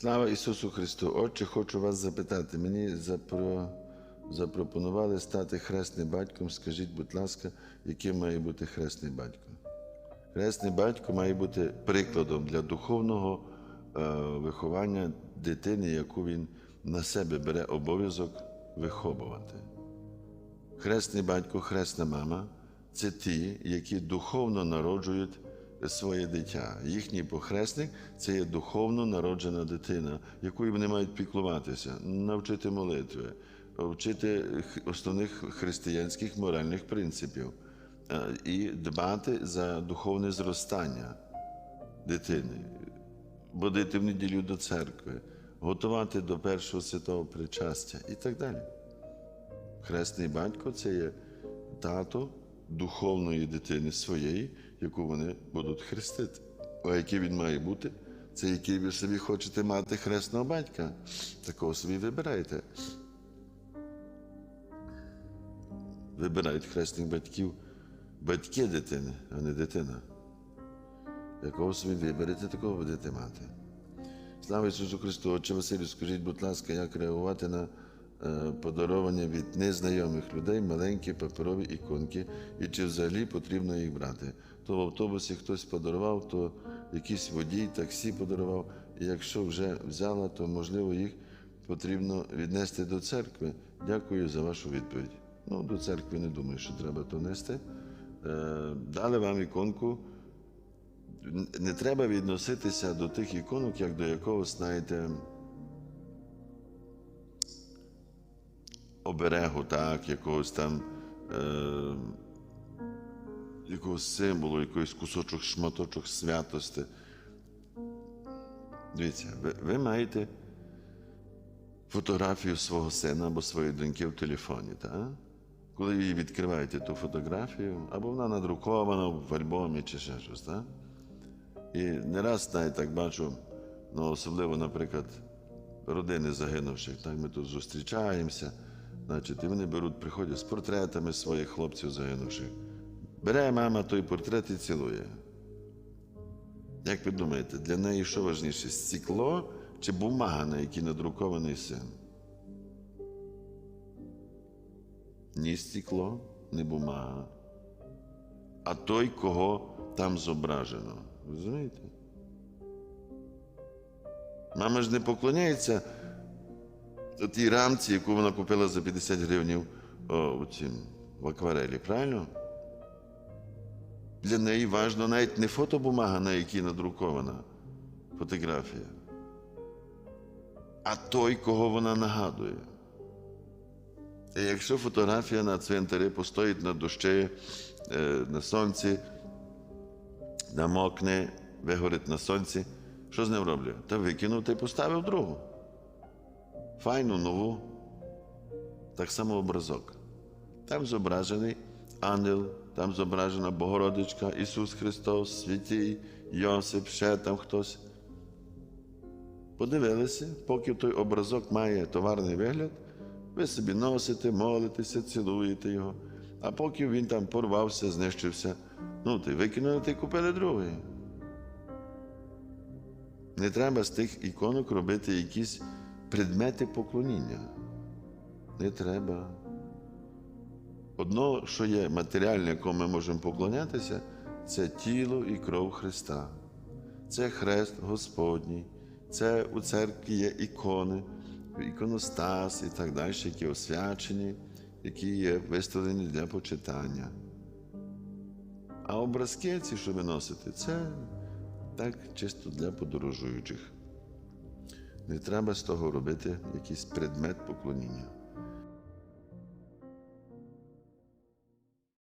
Слава Ісусу Христу! Отче, хочу вас запитати. Мені запро... запропонували стати хресним батьком. Скажіть, будь ласка, яким має бути хресний батько? Хресний батько має бути прикладом для духовного е, виховання дитини, яку він на себе бере обов'язок виховувати. Хресний батько, хресна мама це ті, які духовно народжують своє дитя. Їхній похресник це є духовно народжена дитина, якою вони мають піклуватися, навчити молитви, вчити основних християнських моральних принципів е, і дбати за духовне зростання дитини, водити в неділю до церкви, готувати до першого святого причастя і так далі. Хресний батько це є тато духовної дитини своєї, яку вони будуть хрестити. А який він має бути? Це який ви собі хочете мати хресного батька. Такого собі вибирайте. Вибирають хресних батьків батьки дитини, а не дитина. Якого собі виберете, такого будете мати. Слава Ісусу Христу! Отче Василю, скажіть, будь ласка, як реагувати на подаровані від незнайомих людей маленькі паперові іконки, і чи взагалі потрібно їх брати? То в автобусі хтось подарував, то якийсь водій, таксі подарував. І якщо вже взяла, то можливо їх потрібно віднести до церкви. Дякую за вашу відповідь. Ну, до церкви не думаю, що треба то нести. Е, дали вам іконку не треба відноситися до тих іконок, як до якогось, знаєте, оберегу, так, якогось там е, якогось символу, якийсь кусочок, шматочок святості. Дивіться, ви, ви маєте фотографію свого сина або своєї доньки в телефоні, так? Коли ви відкриваєте ту фотографію, або вона надрукована в альбомі чи ще щось, так? І не раз навіть так бачу, ну особливо, наприклад, родини загинувших. Так, ми тут зустрічаємося, значить, і вони беруть, приходять з портретами своїх хлопців загинувших. Бере мама той портрет і цілує. Як ви думаєте, для неї що важніше, стекло чи бумага, на якій надрукований син? Ні стекло, ні бумага. А той, кого там зображено. Розумієте? Мама ж не поклоняється тій рамці, яку вона купила за 50 гривень о, цім, в акварелі, правильно? Для неї важно навіть не фотобумага, на якій надрукована фотографія, а той, кого вона нагадує. І якщо фотографія на цвинтарі постоїть на дощі, е, на сонці, намокне, вигорить на сонці, що з ним роблю? Та викинув та й поставив другу. Файну, нову. Так само образок. Там зображений ангел, там зображена Богородичка, Ісус Христос, святій, Йосип, ще там хтось. Подивилися, поки той образок має товарний вигляд, ви собі носите, молитеся, цілуєте його. А поки він там порвався, знищився, ну ти викинули й купили другий. Не треба з тих іконок робити якісь предмети поклоніння. Не треба. Одно, що є матеріальне, якому ми можемо поклонятися, це тіло і кров Христа. Це хрест Господній, це у церкві є ікони, іконостас і так далі, які освячені, які є виставлені для почитання. А образки ці, що ви носите, це так чисто для подорожуючих. Не треба з того робити якийсь предмет поклоніння.